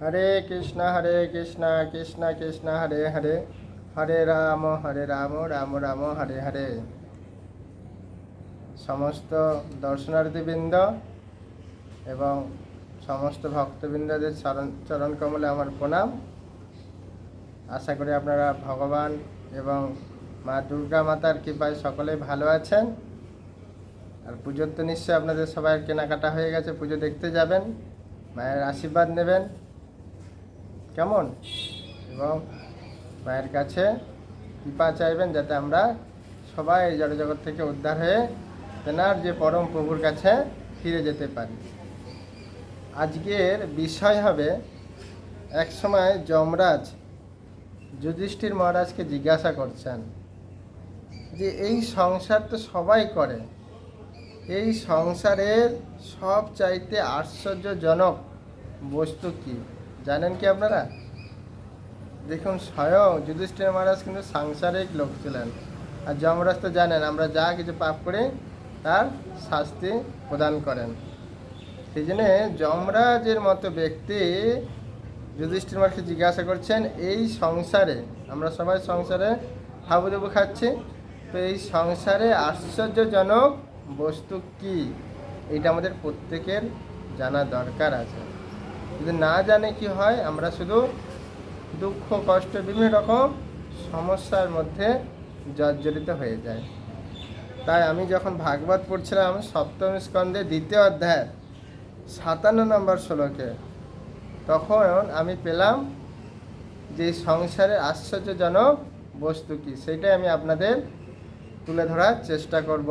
হরে কৃষ্ণ হরে কৃষ্ণ কৃষ্ণ কৃষ্ণ, হরে হরে। হরে রাম হরে রাম রাম রাম, হরে হরে। সমস্ত দর্শনার্থীবৃন্দ এবং সমস্ত ভক্তবৃন্দদের চরণ চরণ কমলে আমার প্রণাম। আশা করি আপনারা ভগবান এবং মা দুর্গা মাতার কৃপায় সকলেই ভালো আছেন। আর পুজোর তো নিশ্চয়ই আপনাদের সবাই কেনাকাটা হয়ে গেছে, পুজো দেখতে যাবেন, মায়ের আশীর্বাদ নেবেন। কেমন? এবং মায়ের কাছে কৃপা চাইবেন যাতে আমরা সবাই এই জড়জগৎ থেকে উদ্ধার হয়ে তেনার যে পরম প্রভুর কাছে ফিরে যেতে পারি। আজকের বিষয় হবে এক সময় যমরাজ যুধিষ্ঠির মহারাজকে জিজ্ঞাসা করছেন যে, এই সংসার তো সবাই করে। এই সংসারের সব চাইতে আশ্চর্যজনক বস্তু কি? জানেন কি আপনারা? দেখুন, স্বয়ং যুধিষ্ঠির মহারাজ কিন্তু সাংসারিক লোক ছিলেন। আর যমরাজ তো জানেন, আমরা যা কিছু পাপ করি, তার শাস্তি প্রদান করেন। সেই জন্যে যমরাজের মতো ব্যক্তি যুধিষ্ঠির মহারাজকে জিজ্ঞাসা করছেন, এই সংসারে, আমরা সবাই সংসারে হাবুডুবু খাচ্ছি, তো এই সংসারে আশ্চর্যজনক বস্তু কি? এটা আমাদের প্রত্যেকের জানা দরকার আছে। যদি না জানে কি হয়, আমরা শুধু দুঃখ, কষ্ট, বিভিন্ন রকম সমস্যার মধ্যে জর্জরিত হয়ে যায়। তাই আমি যখন ভাগবত পড়ছিলাম, সপ্তম স্কন্ধে দ্বিতীয় অধ্যায়, সাতান্ন নম্বর শ্লোকে, তখন আমি পেলাম যে সংসারের আশ্চর্যজনক বস্তু কি? সেটাই আমি আপনাদের তুলে ধরার চেষ্টা করব।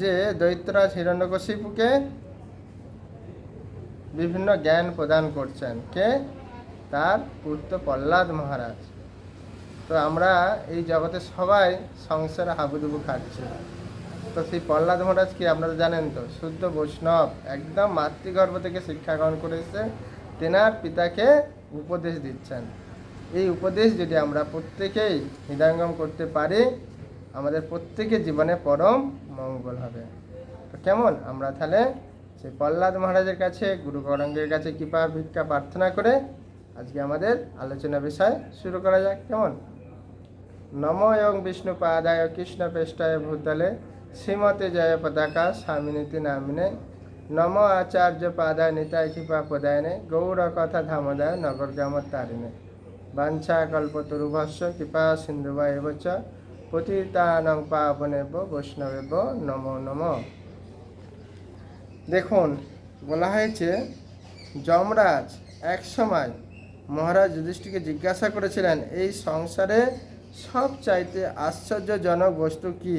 যে দৈত্যরাজ হিরণ্যকশিপুকে বিভিন্ন জ্ঞান প্রদান করছেন। কে? তার পুত্র প্রহ্লাদ মহারাজ। তো আমরা এই জগতে সবাই সংসারে হাবুডুবু খাচ্ছি। তো সেই প্রহ্লাদ মহারাজ কি আপনারা জানেন তো? শুদ্ধ বৈষ্ণব, একদম মাতৃগর্ভ থেকে শিক্ষা গ্রহণ করেছে। তেনার পিতাকে উপদেশ দিচ্ছেন। এই উপদেশ যদি আমরা প্রত্যেকেই হৃদয়ঙ্গম করতে পারি, আমাদের প্রত্যেকের জীবনে পরম মঙ্গল হবে। তো কেমন? আমরা তাহলে সেই প্রহ্লাদ মহারাজের কাছে, গুরু গৌরাঙ্গের কাছে কৃপা ভিক্ষা প্রার্থনা করে আজকে আমাদের আলোচনা বিষয় শুরু করা যাক। কেমন? নম এবং বিষ্ণু পাদায় কৃষ্ণ পেষ্টায় ভূতলে, শ্রীমতে জয় পতাকা স্বামিনীতি নামিনে, নম আচার্য পাদায় নিতায় কৃপা পদায়নে গৌর কথা ধামদায় নগর গ্রাম তারিণে। বাঞ্ছা কল্পতরুভস্য কৃপা সিন্ধুবা এবচ পতিতানং পাবনেব বৈষ্ণবেব নম নম। দেখুন, বলা হয়েছে, যমরাজ এক সময় মহারাজ যুধিষ্ঠিকে জিজ্ঞাসা করেছিলেন, এই সংসারে সব চাইতে আশ্চর্যজনক বস্তু কি?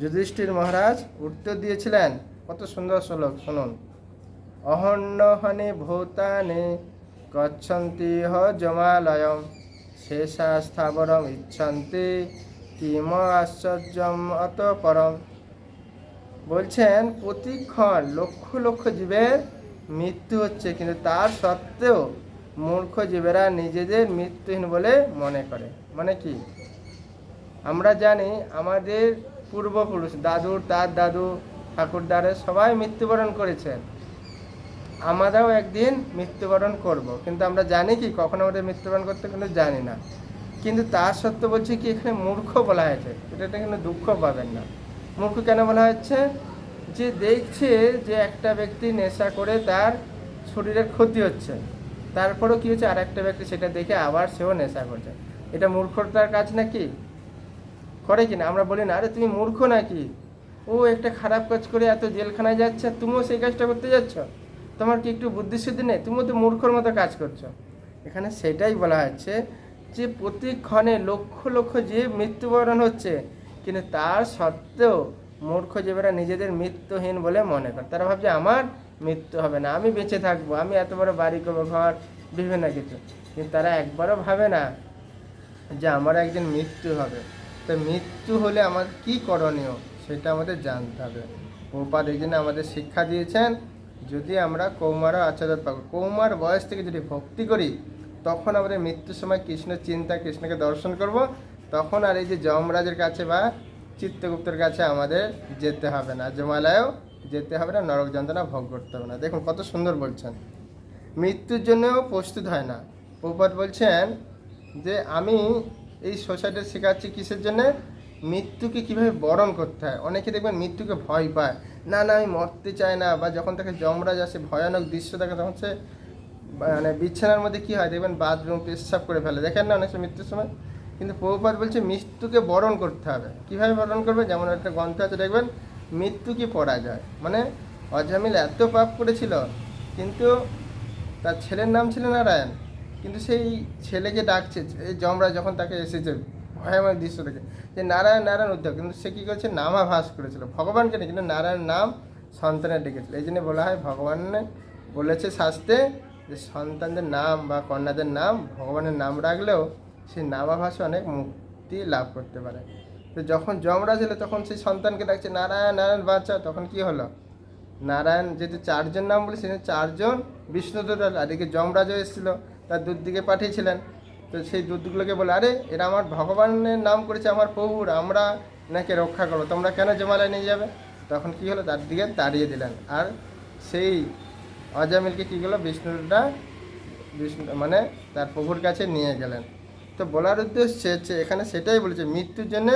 যুধিষ্ঠির মহারাজ উত্তর দিয়েছিলেন, কত সুন্দর শ্লোক, শুনুন। অহন্যহনে ভূতানে গচ্ছন্তি হ জমালয়ম, শেষা স্থাবরম ইচ্ছন্তি, কিম আশ্চর্যম অত পরম বলছেন, প্রতিক্ষণ লক্ষ লক্ষ জীবের মৃত্যু হচ্ছে, কিন্তু তার সত্ত্বেও মূর্খ জীবেরা নিজেদের মৃত্যুহীন বলে মনে করে। মানে কি? আমরা জানি আমাদের পূর্বপুরুষ, দাদুর, তার দাদু, ঠাকুরদারে সবাই মৃত্যুবরণ করেছেন। আমরাও একদিন মৃত্যুবরণ করব। কিন্তু আমরা জানি কি, কখন আমাদের মৃত্যুবরণ করতে কিন্তু জানি না। কিন্তু তার সত্ত্বেও বলছি কি, এখানে মূর্খ বলা হয়েছে। এটা কিন্তু দুঃখ পাবেন না। মূর্খ কেন বলা হচ্ছে? যে দেখছে যে একটা ব্যক্তি নেশা করে তার শরীরের ক্ষতি হচ্ছে। তারপরেও কী হচ্ছে? আর একটা ব্যক্তি সেটা দেখে আবার সেও নেশা করছে। এটা মূর্খতার কাজ নাকি? করে কিনা আমরা বলি না, আরে তুমি মূর্খ নাকি? ও একটা খারাপ কাজ করে এত জেলখানায় যাচ্ছে, তুমিও সেই কাজটা করতে যাচ্ছ? তোমার কি একটু বুদ্ধিশুদ্ধি নেই? তুমিও তো মূর্খর মতো কাজ করছ। এখানে সেটাই বলা হচ্ছে যে প্রতিক্ষণে লক্ষ লক্ষ যে মৃত্যুবরণ হচ্ছে। কিন্তু তার সত্ত্বেও মূর্খ জীবেরা নিজেদের মৃত্যুহীন বলে মনে করে তারা ভাবছে, আমার মৃত্যু হবে না, আমি বেঁচে থাকব, আমি এত বড় বাড়ি করব, ঘর, বিভিন্ন কিছু। কিন্তু তারা একবারও ভাবে না যে আমার একদিন মৃত্যু হবে। তো মৃত্যু হলে আমার কি করণীয় সেটা আমাদের জানতে হবে। প্রপাত এই জন্য আমাদের শিক্ষা দিয়েছেন, যদি আমরা কৌমার আচার্য পাবো কৌমার বয়স থেকে যদি ভক্তি করি, তখন আমাদের মৃত্যুর সময় কৃষ্ণ চিন্তা, কৃষ্ণকে দর্শন করব। তখন আর এই যে যমরাজের কাছে বা চিত্তগুপ্তের কাছে আমাদের যেতে হবে না, জমালয়েও যেতে হবে না নরক যন্ত্রণা ভোগ করতে হবে না। দেখুন কত সুন্দর বলছেন। মৃত্যুর জন্যও প্রস্তুত হয় না। প্রপাত বলছেন যে, আমি এই সোসাইটি শেখাচ্ছি কিসের জন্য? মৃত্যুকে কীভাবে বরণ করতে হয়? অনেকে দেখবেন মৃত্যুকে ভয় পায়। না না, আমি মরতে চাই না। বা যখন তাকে যমরাজ আসে, ভয়ানক দৃশ্য দেখে তখন সে মানে বিছানার মধ্যে কি হয়? দেখবেন বাথরুম পেশাব করে ফেলে। দেখেন না অনেক সময় মৃত্যুর সময়? কিন্তু প্রভুপাত বলছে, মৃত্যুকে বরণ করতে হবে। কীভাবে বরণ করবে? যেমন একটা গ্রন্থ আছে, দেখবেন, মৃত্যু কি পড়া যায় মানে অজামিল এত পাপ করেছিল, কিন্তু তার ছেলের নাম ছিল নারায়ণ। কিন্তু সেই ছেলেকে ডাকছে, এই যমরা যখন তাকে এসেছে ভয়ানক দৃশ্য দেখে, যে নারায়ণ নারায়ণ উদ্যোগ কিন্তু সে কী করেছে? নামাভাস করেছিল, ভগবানকে নেই কিন্তু নারায়ণ নাম সন্তানের ডেকেছিল। এই জন্য বলা হয় ভগবান বলেছে শাস্তে যে সন্তানদের নাম বা কন্যাদের নাম ভগবানের নাম রাখলেও সেই নামাভাসে অনেক মুক্তি লাভ করতে পারে। তো যখন যমরা ছিল তখন সেই সন্তানকে ডাকছে, নারায়ণ নারায়ণ বাচ্চা তখন কি হলো? নারায়ণ যেহেতু চারজন নাম বলে সেখানে চারজন বিষ্ণুদূত আর এদিকে যমরাজও এসেছিল, তার দুধ দিকে পাঠিয়েছিলেন। তো সেই দুধগুলোকে বলে, আরে, এরা আমার ভগবানের নাম করেছে, আমার প্রভুর, আমরা নাকি রক্ষা করব, তোমরা কেন জমালায় নিয়ে যাবে? তখন কি হলো? তার দিকে তাড়িয়ে দিলেন। আর সেই অজামিলকে কী করল? বিষ্ণুটা বিষ্ণু মানে তার প্রভুর কাছে নিয়ে গেলেন। তো বলার উদ্দেশ্য হচ্ছে, এখানে সেটাই বলেছে মৃত্যুর জন্য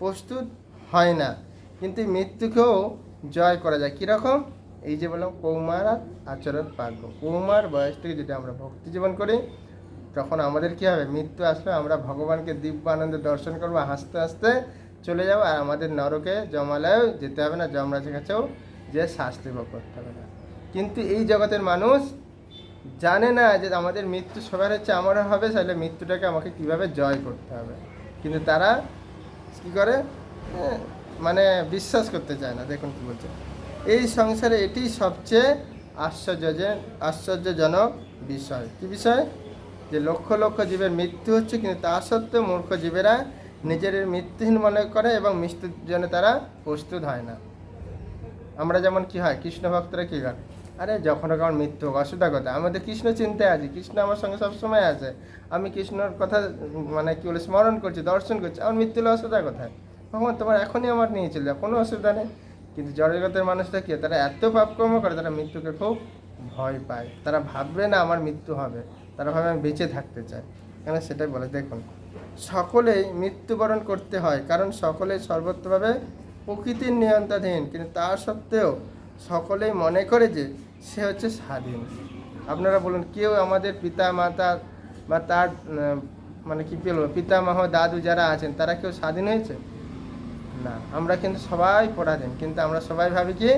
প্রস্তুত হয় না, কিন্তু মৃত্যুকেও জয় করা যায়। কীরকম? এই যে বললাম, কৌমার আচরণ পাগ্য কৌমার বয়স থেকে যদি আমরা ভক্তি জীবন করি, তখন আমাদের কী হবে? মৃত্যু আসবে, আমরা ভগবানকে দিব্য আনন্দে দর্শন করব, হাসতে হাসতে চলে যাব, আর আমাদের নরকে জমালয়েও যেতে হবে না, যমরাজের কাছেও যে শাস্তি ভোগ করতে হবে না। কিন্তু এই জগতের মানুষ জানে না যে আমাদের মৃত্যু সবার হচ্ছে আমারও হবে, তাহলে মৃত্যুটাকে আমাকে কীভাবে জয় করতে হবে? কিন্তু তারা কী করে? মানে বিশ্বাস করতে চায় না। দেখুন কী বলছে। এই সংসারে এটি সবচেয়ে আশ্চর্য যে আশ্চর্যজনক বিষয়। কী বিষয়? যে লক্ষ লক্ষ জীবের মৃত্যু হচ্ছে, কিন্তু তা সত্ত্বেও মূর্খ জীবেরা নিজের মৃত্যুহীন মনে করে এবং মৃত্যুর জন্য তারা প্রস্তুত হয় না। আমরা যেমন কি হয় কৃষ্ণ ভক্তরা কী করে আরে যখন আমার মৃত্যু হোক, অসুবিধা কথা আমাদের কৃষ্ণ চিন্তায় আছি, কৃষ্ণ আমার সঙ্গে সবসময় আছে। আমি কৃষ্ণর কথা মানে কি বলে, স্মরণ করছি, দর্শন করছি। আমার মৃত্যু হলে অসুবিধা কোথায়? ভগবান, তোমার এখনই আমার নিয়ে চলে কোনো অসুবিধা নেই। কিন্তু জড়জগতের মানুষটা কি তারা এত পাপকর্ম করে, তারা মৃত্যুকে খুব ভয় পায়। তারা ভাববে না আমার মৃত্যু হবে। তারা ভাবে আমি বেঁচে থাকতে চাই। কেন? সেটাই বলে। দেখুন, সকলেই মৃত্যুবরণ করতে হয়, কারণ সকলেই সর্বত্রভাবে প্রকৃতির নিয়ন্ত্রণাধীন। কিন্তু তা সত্ত্বেও সকলেই মনে করে যে সে হচ্ছে স্বাধীন। আপনারা বলুন, কেউ আমাদের পিতা মাতা বা তার মানে কি বলব, পিতামহ, দাদু যারা আছেন, তারা কেউ স্বাধীন হয়েছে? না, আমরা কিন্তু সবাই পরাধীন, কিন্তু আমরা সবাই ভাবি কি,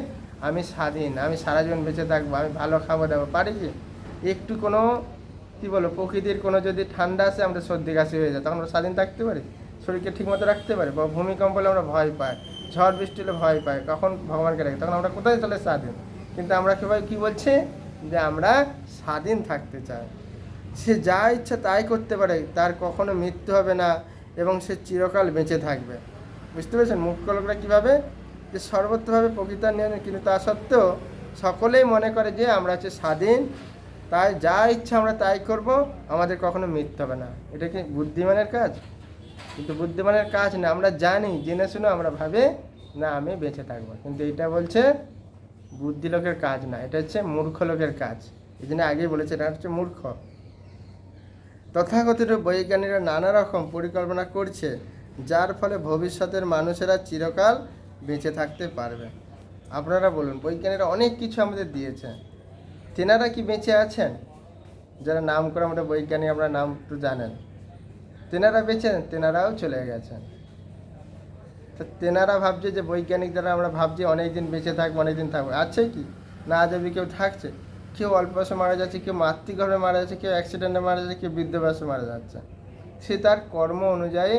আমি স্বাধীন, আমি সারা জীবন বেঁচে থাকব, আমি ভালো খাব, দাবো, পারি কি? একটু কোনো, কি বলো প্রকৃতির কোনো যদি ঠান্ডা আসে, আমরা সর্দি কাশি হয়ে যায়, তখন আমরা স্বাধীন থাকতে পারি? শরীরকে ঠিকমতো রাখতে পারি? বা ভূমিকম্প হলে আমরা ভয় পাই, ঝড় বৃষ্টি হলে ভয় পাই, কখন ভগবানকে রাখি? তখন আমরা কোথায় চলে স্বাধীন? কিন্তু আমরা সবাই কি বলছে? যে আমরা স্বাধীন থাকতে চাই। সে যা ইচ্ছা তাই করতে পারে, তার কখনো মৃত্যু হবে না এবং সে চিরকাল বেঁচে থাকবে। বুঝতে পেরেছেন মুখ্য লোকরা কীভাবে? যে সর্বত্রভাবে প্রকৃতার নিয়ম কিন্তু তা সত্ত্বেও সকলেই মনে করে যে আমরা হচ্ছে স্বাধীন, তাই যা ইচ্ছা আমরা তাই করব, আমাদের কখনো মৃত্যু হবে না। এটা কি বুদ্ধিমানের কাজ? কিন্তু বুদ্ধিমানের কাজ না, আমরা জানি, জেনে শুনে আমরা ভাবে, না, আমি বেঁচে থাকব। কিন্তু এটা বলছে বুদ্ধি লোকের কাজ না, এটা হচ্ছে মূর্খ লোকের কাজ। এই জন্য আগেই বলেছে, এটা হচ্ছে মূর্খ। তথাকথিত বৈজ্ঞানিকরা নানা রকম পরিকল্পনা করছে, যার ফলে ভবিষ্যতের মানুষেরা চিরকাল বেঁচে থাকতে পারবে। আপনারা বলুন, বৈজ্ঞানিকরা অনেক কিছু আমাদের দিয়েছে। তেনারা কি বেঁচে আছেন? যারা নাম করে আমরা বৈজ্ঞানিক, আমরা নাম তো জানেন। তেনারা বেঁচে তেনারাও চলে গেছেন। তো তেনারা ভাবছে যে বৈজ্ঞানিক দ্বারা আমরা ভাবছি অনেক দিন বেঁচে থাকব অনেক দিন থাকব। আছে কি? না যাবি কেউ থাকছে? কেউ অল্প বয়সে মারা যাচ্ছে, কেউ মাতৃগর্ভে মারা যাচ্ছে, কেউ অ্যাক্সিডেন্টে মারা যাচ্ছে, কেউ বৃদ্ধ বয়সে মারা যাচ্ছে। সে তার কর্ম অনুযায়ী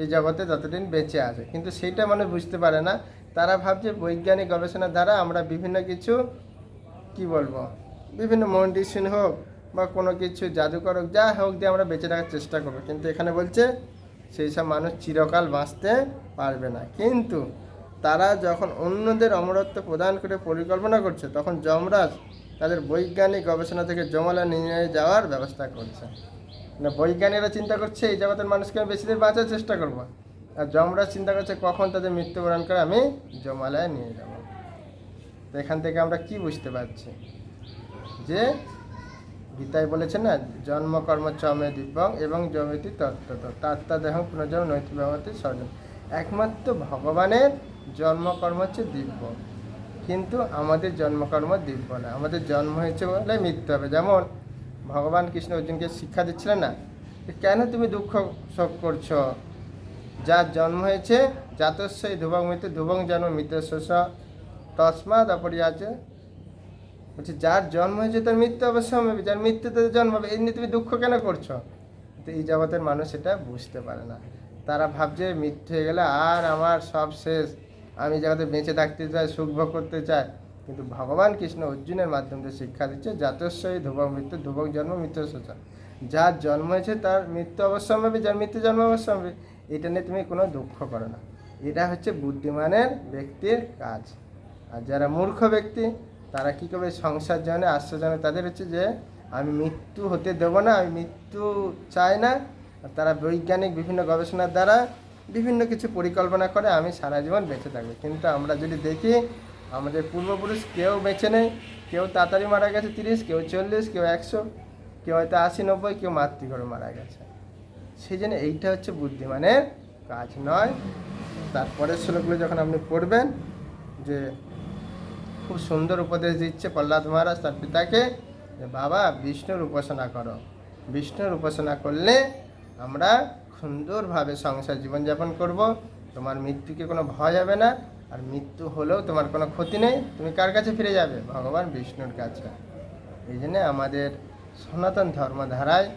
এই জগতে যতদিন বেঁচে আছে। কিন্তু সেইটা মানুষ বুঝতে পারে না। তারা ভাবছে বৈজ্ঞানিক গবেষণার দ্বারা আমরা বিভিন্ন কিছু, কি বলব, বিভিন্ন মেডিসিন হোক বা কোনো কিছু জাদুকর হোক, যা হোক দিয়ে আমরা বেঁচে থাকার চেষ্টা করব। কিন্তু এখানে বলছে সেই সব মানুষ চিরকাল বাঁচতে পারবে না। কিন্তু তারা যখন অন্যদের অমরত্ব প্রদান করে পরিকল্পনা করছে, তখন যমরাজ তাদের বৈজ্ঞানিক গবেষণা থেকে জমালা নিয়ে যাওয়ার ব্যবস্থা করছে। না বৈজ্ঞানিকরা চিন্তা করছে, এই জগতের মানুষকে আমি বেশি দিন বাঁচার চেষ্টা করব। আর যমরাজ চিন্তা করছে, কখন তাদের মৃত্যুবরণ করে আমি জমালায় নিয়ে যাব। তো এখান থেকে আমরা কি বুঝতে পারছি? যে গীতায় বলেছে না জন্মকর্ম চমে দিব্যং এবং জমিতি তত্ত্বত পুনর্জন্ম নৈতিক ব্যবহারতে সর্জন। একমাত্র ভগবানের জন্মকর্ম হচ্ছে দিব্য। কিন্তু আমাদের জন্মকর্ম দিব্য না। আমাদের জন্ম হয়েছে বলে মৃত্যু হবে। যেমন ভগবান কৃষ্ণ অর্জুনকে শিক্ষা দিচ্ছিলেন না কেন তুমি দুঃখ শোক করছ? যার জন্ম হয়েছে জাতস্যই ধ্রুবং মৃত্যু। ধ্রুবং জন্ম মৃত্যুশোষ তসমাদ অপরিয়াছে বলছে, যার জন্ম হয়েছে তার মৃত্যু অবশ্যই হবে, যার মৃত্যুতে জন্ম হবে। এই নিয়ে তুমি দুঃখ কেন করছ? তো এই জগতের মানুষ এটা বুঝতে পারে না। তারা ভাবছে, মৃত্যু হয়ে গেলে আর আমার সব শেষ। আমি জগতে বেঁচে থাকতে চাই, সুখ ভোগ করতে চাই। কিন্তু ভগবান কৃষ্ণ অর্জুনের মাধ্যমে শিক্ষা দিচ্ছে জাতস্যই ধ্রুবক মৃত্যু, ধ্রুবক জন্ম, মৃত্যু শোষা যার জন্ম হয়েছে তার মৃত্যু অবশ্যই হবে, যার মৃত্যু জন্ম অবশ্যই হবে। এটা নিয়ে তুমি কোনো দুঃখ করো না। এটা হচ্ছে বুদ্ধিমানের ব্যক্তির কাজ। আর যারা মূর্খ ব্যক্তি তারা কী করবে সংসার জানে, আশ্রয় তাদের হচ্ছে যে, আমি মৃত্যু হতে দেবো না, আমি মৃত্যু চাই না। তারা বৈজ্ঞানিক, বিভিন্ন গবেষণার দ্বারা বিভিন্ন কিছু পরিকল্পনা করে আমি সারা জীবন বেঁচে থাকব। কিন্তু আমরা যদি দেখি, আমাদের পূর্বপুরুষ কেউ বেঁচে নেই। কেউ তাড়াতাড়ি মারা গেছে তিরিশ, কেউ চল্লিশ, কেউ একশো, কেউ হয়তো আশি, নব্বই, কেউ মাতৃঘরে মারা গেছে। সেই জন্য এইটা হচ্ছে বুদ্ধিমানের কাজ নয়। তারপরের শ্লোকগুলো যখন আপনি পড়বেন, যে খুব সুন্দর উপদেশ দিচ্ছে প্রহ্লাদ মহারাজ তার পিতাকে যে, বাবা, বিষ্ণুর উপাসনা করো। বিষ্ণুর উপাসনা করলে আমরা সুন্দরভাবে সংসার জীবনযাপন করব। তোমার মৃত্যুকে কোনো ভয় হবে না। আর মৃত্যু হলেও তোমার কোনো ক্ষতি নেই। তুমি কার কাছে ফিরে যাবে? ভগবান বিষ্ণুর কাছে। এই জন্যে আমাদের সনাতন ধর্মধারায়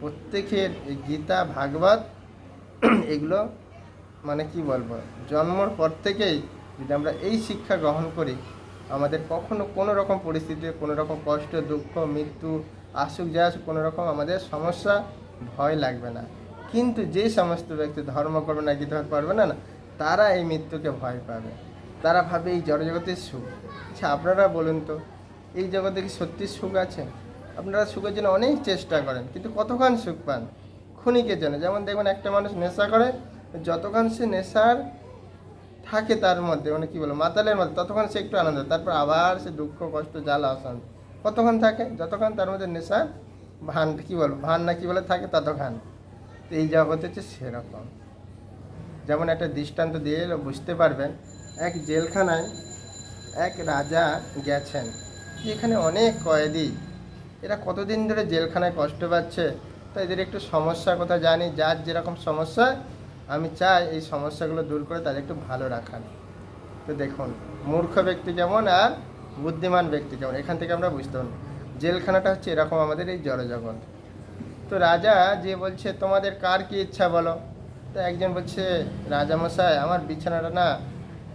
প্রত্যেকের এই গীতা, ভাগবত, এগুলো মানে কি বলব? জন্মর পর থেকেই যদি আমরা এই শিক্ষা গ্রহণ করি আমাদের কখনো কোনো রকম পরিস্থিতিতে কোনো রকম কষ্ট, দুঃখ, মৃত্যু, আসুক, যা আসুক, কোনো রকম আমাদের সমস্যা, ভয় লাগবে না। কিন্তু যে সমস্ত ব্যক্তি ধর্ম করবে না, গীতা পারবে না না, তারা এই মৃত্যুকে ভয় পাবে। তারা ভাবে এই জড়জগতের সুখ। আচ্ছা আপনারা বলুন তো, এই জগতে কি সত্যি সুখ আছে? আপনারা সুখের জন্য অনেক চেষ্টা করেন, কিন্তু কতক্ষণ সুখ পান? ক্ষণিকের জন্য। যেমন দেখবেন একটা মানুষ নেশা করে যতক্ষণ সে নেশার থাকে তার মধ্যে মানে কি বলব, মাতালের মধ্যে, ততক্ষণ সে একটু আনন্দ, তারপর আবার সে দুঃখ, কষ্ট, জ্বালা, অশান্তি, কতক্ষণ থাকে? যতক্ষণ তার মধ্যে নেশা, ভান, কি বলব, ভান না কি বলে থাকে ততক্ষণ। তো এই জগৎ হচ্ছে সেরকম। যেমন একটা দৃষ্টান্ত দিয়ে এলে, বুঝতে পারবেন, এক জেলখানায় এক রাজা গেছেন। যেখানে অনেক কয়েদি, এরা কতদিন ধরে জেলখানায় কষ্ট পাচ্ছে তো এদের একটু সমস্যার কথা জানি, যার যেরকম সমস্যা আমি চাই এই সমস্যাগুলো দূর করে তাদের একটু ভালো রাখার। তো দেখুন, মূর্খ ব্যক্তি কেমন আর বুদ্ধিমান ব্যক্তি কেমন, এখান থেকে আমরা বুঝতে পারি জেলখানাটা হচ্ছে এরকম আমাদের এই জড়জগৎ তো রাজা যে বলছে, তোমাদের কার কি ইচ্ছা বলো? তো একজন বলছে, রাজামশাই, আমার বিছানাটা না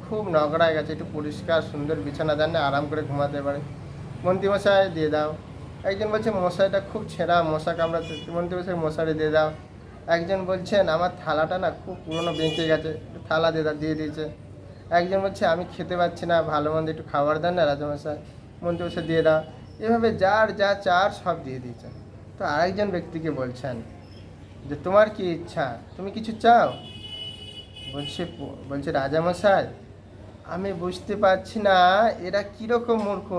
খুব নগড়ায় গেছে, একটু পরিষ্কার, সুন্দর বিছানা দেন না আরাম করে ঘুমাতে পারে। মন্ত্রীমশাই, দিয়ে দাও। একজন বলছে মশারিটা খুব ছেঁড়া, মশা কামড়াতে মন্ত্রীমশাই, মশারি দিয়ে দাও। একজন বলছেন, আমার থালাটা না খুব পুরনো বেঁকে গেছে, একটু থালা দিয়ে দিয়ে দিয়েছে। একজন বলছে, আমি খেতে পাচ্ছি না, ভালো মন্দ একটু খাবার দেন না রাজামশাই মন্ত্রীমশাই দিয়ে দাও। এভাবে যার যা চার সব দিয়ে দিয়েছে তো আরেকজন ব্যক্তিকে বলছেন যে, তোমার কি ইচ্ছা? তুমি কিছু চাও? বলছে বলছে, রাজামশাই, আমি বুঝতে পারছি না, এরা কীরকম মূর্খ।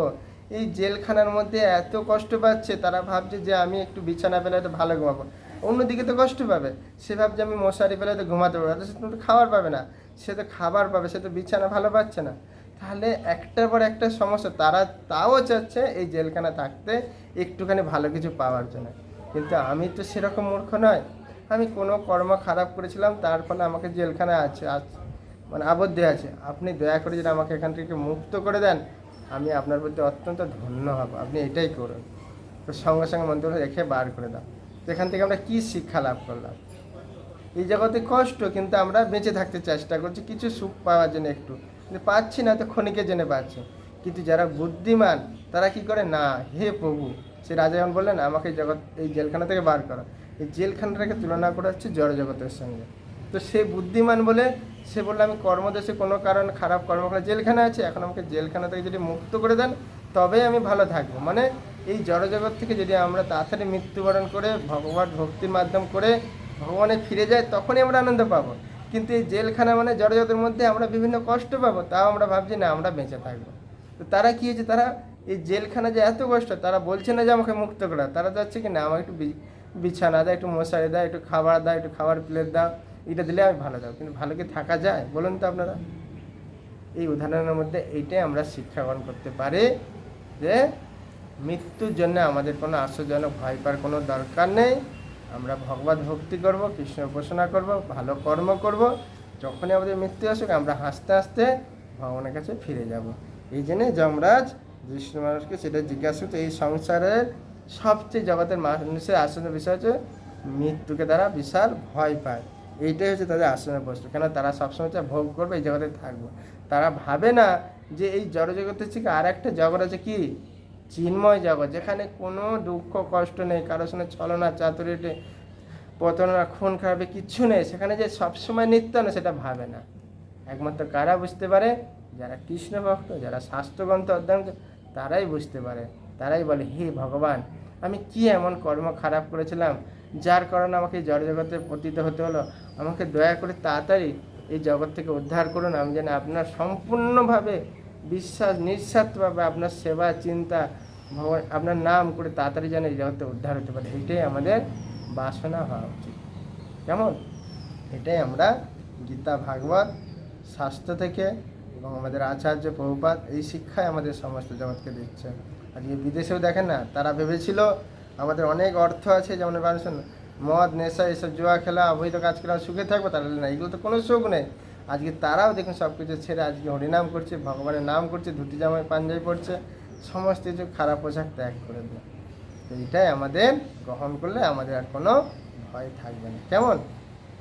এই জেলখানার মধ্যে এত কষ্ট পাচ্ছে, তারা ভাবছে যে আমি একটু বিছানা পেলে তো ভালো ঘুমাবো। অন্যদিকে তো কষ্ট পাবে। সে ভাবছে আমি মশারি পেলে তো ঘুমাতে পারব সে তো খাবার পাবে না। সে তো খাবার পাবে, সে তো বিছানা ভালো পাচ্ছে না। তাহলে একটার পর একটা সমস্যা, তারা তাও চাচ্ছে এই জেলখানা থাকতে একটুখানি ভালো কিছু পাওয়ার জন্য। কিন্তু আমি তো সেরকম মূর্খ নয়। আমি কোনো কর্ম খারাপ করেছিলাম, তার ফলে আমাকে জেলখানায় আছে মানে আবদ্ধ আছে। আপনি দয়া করে যদি আমাকে এখান থেকে মুক্ত করে দেন, আমি আপনার প্রতি অত্যন্ত ধন্য হব। আপনি এটাই করুন। তো সঙ্গে সঙ্গে মন্ত্র রেখে বার করে দাও। এখান থেকে আমরা কী শিক্ষা লাভ করলাম। এই জগতে কষ্ট, কিন্তু আমরা বেঁচে থাকতে চেষ্টা করছি, কিছু সুখ পাওয়ার জন্য একটু। কিন্তু পাচ্ছি না, তো ক্ষণিকের জন্য পাচ্ছি। কিন্তু যারা বুদ্ধিমান, তারা কি করে? না, হে প্রভু, সে রাজা যখন বললেন, আমাকে জগৎ, এই জেলখানা থেকে বার করো। এই জেলখানাটাকে তুলনা করা হচ্ছে জড় জগতের সঙ্গে। তো সে বুদ্ধিমান বলে, সে বলল, আমি কর্মদেশে কোনো কারণ, খারাপ কর্ম করে জেলখানা আছে। এখন আমাকে জেলখানা থেকে যদি মুক্ত করে দেন, তবেই আমি ভালো থাকব। মানে এই জড়জগৎ থেকে যদি আমরা তাড়াতাড়ি মৃত্যুবরণ করে ভগবান ভক্তির মাধ্যম করে ভগবানে ফিরে যাই, তখনই আমরা আনন্দ পাবো। কিন্তু এই জেলখানা মানে জড়জগতের মধ্যে আমরা বিভিন্ন কষ্ট পাবো, তাও আমরা ভাবছি, না, আমরা বেঁচে থাকব। তো তারা কী হয়েছে? তারা এই জেলখানা যে এত কষ্ট, তারা বলছে না যে আমাকে মুক্ত করা। তারা যাচ্ছে কি, না, আমাকে একটু বিছানা দেয় একটু মশারি দেয় একটু খাবার দাও, একটু খাবার প্লেট দাও, এটা দিলে আমি ভালো দাও কিন্তু ভালো কি থাকা যায়? বলুন তো আপনারা। এই উদাহরণের মধ্যে এইটাই আমরা শিক্ষা গ্রহণ করতে পারি যে মৃত্যুর জন্য আমাদের কোনো আশ্চর্যজনক ভয় পাওয়ার কোনো দরকার নেই। আমরা ভগবত ভক্তি করব কৃষ্ণ উপাসনা করব, ভালো কর্ম করব। যখনই আমাদের মৃত্যু আসুক, আমরা হাসতে হাসতে ভগবানের কাছে ফিরে যাব। এই জন্যে যমরাজ বিষ্ণু মানুষকে সেটা জিজ্ঞাসা করছে এই সংসারের সবচেয়ে জগতের মানুষের আসনের বিষয় হচ্ছে মৃত্যুকে তারা বিশাল ভয় পায়। এইটাই হচ্ছে তাদের আসনের বস্তু কেন? তারা সবসময় চায় ভোগ করবে, এই জগতে থাকব। তারা ভাবে না যে এই জড়জগতের থেকে আর একটা জগৎ আছে কি? চিন্ময় জগৎ যেখানে কোনো দুঃখ, কষ্ট নেই কারোর সঙ্গে ছলনা চাতুরিতে প্রতারণা খুন, খারাপে কিচ্ছু নেই, সেখানে যে সবসময় নিত্য না, সেটা ভাবে না। একমাত্র কারা বুঝতে পারে? যারা কৃষ্ণ ভক্ত, যারা শাস্ত্রগ্রন্থ অধ্যয়ন তারাই বুঝতে পারে। তারাই বলে, হে ভগবান, আমি কি এমন কর্ম খারাপ করেছিলাম, যার কারণে আমাকে এই জড়জগতে পতিত হতে হলো? আমাকে দয়া করে তাড়াতাড়ি এই জগৎ থেকে উদ্ধার করুন। আমি যেন আপনার সম্পূর্ণভাবে বিশ্বাস, নিঃস্বার্থভাবে আপনার সেবা, চিন্তা, ভগবান, আপনার নাম করে তাড়াতাড়ি যেন এই জগতে উদ্ধার হতে পারে। এটাই আমাদের বাসনা হওয়া উচিত। কেমন? এটাই আমরা গীতা, ভাগবত, শাস্ত্র থেকে এবং আমাদের আচার্য প্রভুপাত এই শিক্ষাই আমাদের সমস্ত জগৎকে দিচ্ছে আজকে বিদেশেও দেখেন না, তারা ভেবেছিল আমাদের অনেক অর্থ আছে, যেমন মানুষের মদ, নেশা, এসব জুয়া খেলা, অবৈধ কাজ খেলা সুখে থাকব তাহলে না এগুলো তো কোনো সুখ নেই। আজকে তারাও দেখুন সব কিছু ছেড়ে আজকে হরিনাম করছে, ভগবানের নাম করছে, ধুতি জামায় পাঞ্জাবি পড়ছে সমস্ত কিছু খারাপ পোশাক ত্যাগ করে দেয় তো এটাই আমাদের গ্রহণ করলে আমাদের আর কোনো ভয় থাকবে না। কেমন?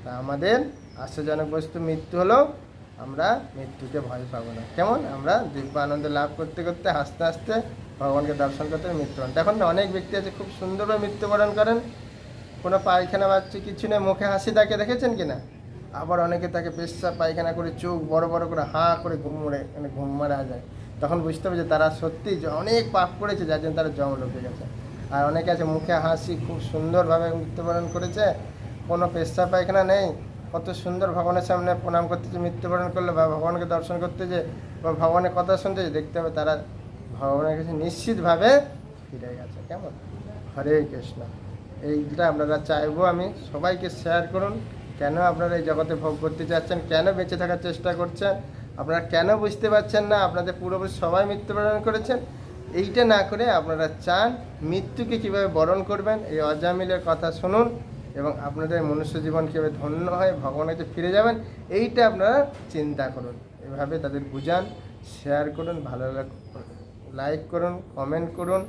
তা আমাদের আশ্চর্যজনক বস্তু, মৃত্যু হলেও আমরা মৃত্যুকে ভয় পাবো না। কেমন? আমরা দিব্য আনন্দ লাভ করতে করতে, হাসতে হাসতে ভগবানকে দর্শন করতে মৃত্যুবরণ এখন অনেক ব্যক্তি আছে খুব সুন্দরভাবে মৃত্যুবরণ করেন। কোনো পায়খানা বাচ্চা কিছু নেই, মুখে হাসি তাকে দেখেছেন কি না আবার অনেকে তাকে পেশা, পায়খানা করে চোখ বড় বড় করে হাঁ করে ঘুম মরে মানে ঘুম মারা যায়। তখন বুঝতে হবে যে তারা সত্যি যে অনেক পাপ করেছে, যার জন্য তারা জম লোকে গেছে। আর অনেকে আছে মুখে হাসি খুব সুন্দরভাবে মৃত্যুবরণ করেছে, কোনো পেশা, পায়খানা নেই। কত সুন্দর ভগবানের সামনে প্রণাম করতেছে মৃত্যুবরণ করলে বা ভগবানকে দর্শন করতে যে বা ভগবানের কথা শুনতে যে দেখতে হবে তারা ভগবানের কাছে নিশ্চিতভাবে ফিরে গেছে। কেমন? হরে কৃষ্ণ। এইটা আপনারা চাইব আমি, সবাইকে শেয়ার করুন। কেন আপনারা এই জগতে ভোগ করতে চাচ্ছেন? কেন বেঁচে থাকার চেষ্টা করছেন? আপনারা কেন বুঝতে পারছেন না? আপনাদের পূর্বপুরুষ সবাই মৃত্যুবরণ করেছেন। এইটা না করে আপনারা চান মৃত্যুকে কীভাবে বরণ করবেন? এই অজামিলের কথা শুনুন এবং আপনাদের মনুষ্য জীবন কীভাবে ধন্য হয় ভগবানের কাছে ফিরে যাবেন, এইটা আপনারা চিন্তা করুন। এভাবে তাদের বুঝান শেয়ার করুন, ভালো লাইক করুন কমেন্ট করুন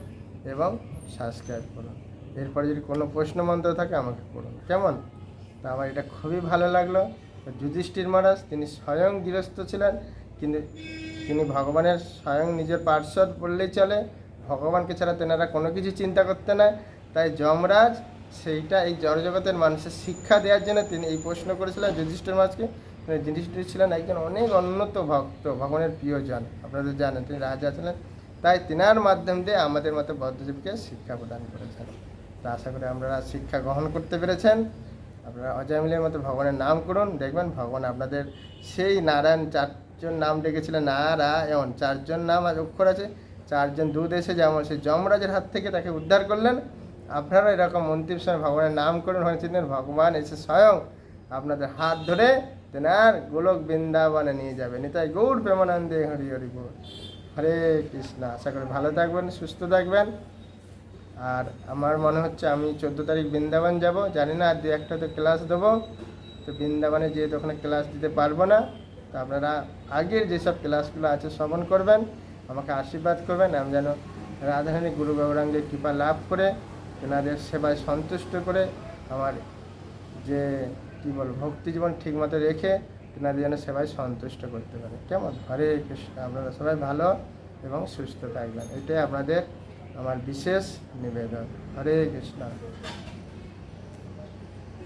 এবং সাবস্ক্রাইব করুন। এরপরে যদি কোনো প্রশ্ন মন্ত্র থাকে, আমাকে করুন। কেমন? তা আমার এটা খুবই ভালো লাগল। যুধিষ্ঠির মহারাজ, তিনি স্বয়ং গৃহস্থ ছিলেন, কিন্তু তিনি ভগবানের স্বয়ং নিজের পার্শ্বদ বললেই চলে। ভগবানকে ছাড়া তেনারা কোনো কিছু চিন্তা করতে না তাই যমরাজ সেইটা এই জড়জগতের মানুষের শিক্ষা দেওয়ার জন্য তিনি এই প্রশ্ন করেছিলেন যুধিষ্ঠির মহারাজকে। যুধিষ্ঠির ছিলেন একজন অনেক উন্নত ভক্ত, ভগবানের প্রিয়জন আপনাদের জানেন তিনি রাজা ছিলেন। তাই তিনার মাধ্যম দিয়ে আমাদের মতো বদ্ধজীবকে শিক্ষা প্রদান করেছেন। তা আশা করি আপনারা শিক্ষা গ্রহণ করতে পেরেছেন। আপনারা অজয় মিলের মতো ভগবানের নাম করুন, দেখবেন ভগবান আপনাদের সেই নারায়ণ চারজন নাম ডেকেছিলেন, নারায়ণ। চারজন নাম আর অক্ষর আছে, চারজন দুধ এসে যেমন সেই যমরাজের হাত থেকে তাকে উদ্ধার করলেন, আপনারা এরকম অন্তিম সময় ভগবানের নাম করুন হয়ে চিনতেন ভগবান এসে স্বয়ং আপনাদের হাত ধরে তেনার গোলক বৃন্দাবনে নিয়ে যাবে নিতাই গৌর প্রেমানন্দে হরি হরি গৌর হরে কৃষ্ণ। আশা করি ভালো থাকবেন, সুস্থ থাকবেন। আর আমার মনে হচ্ছে আমি চোদ্দ তারিখ বৃন্দাবন যাব। জানি না আর দু একটা তো ক্লাস দেবো। তো বৃন্দাবনে যেহেতু ওখানে ক্লাস দিতে পারব না, তো আপনারা আগের যেসব ক্লাসগুলো আছে শ্রবণ করবেন, আমাকে আশীর্বাদ করবেন, আমি যেন রাধারানী গুরু গৌরাঙ্গের কৃপা লাভ করে, তেনাদের সেবায় সন্তুষ্ট করে আমার যে, কী বলব, ভক্তি জীবন ঠিকমতো রেখে তেনাদের যেন সেবায় সন্তুষ্ট করতে পারে। কেমন? হরে কৃষ্ণ। আপনারা সবাই ভালো এবং সুস্থ থাকবেন। এটাই আপনাদের আমার বিশেষ নিবেদন। হরে কৃষ্ণ।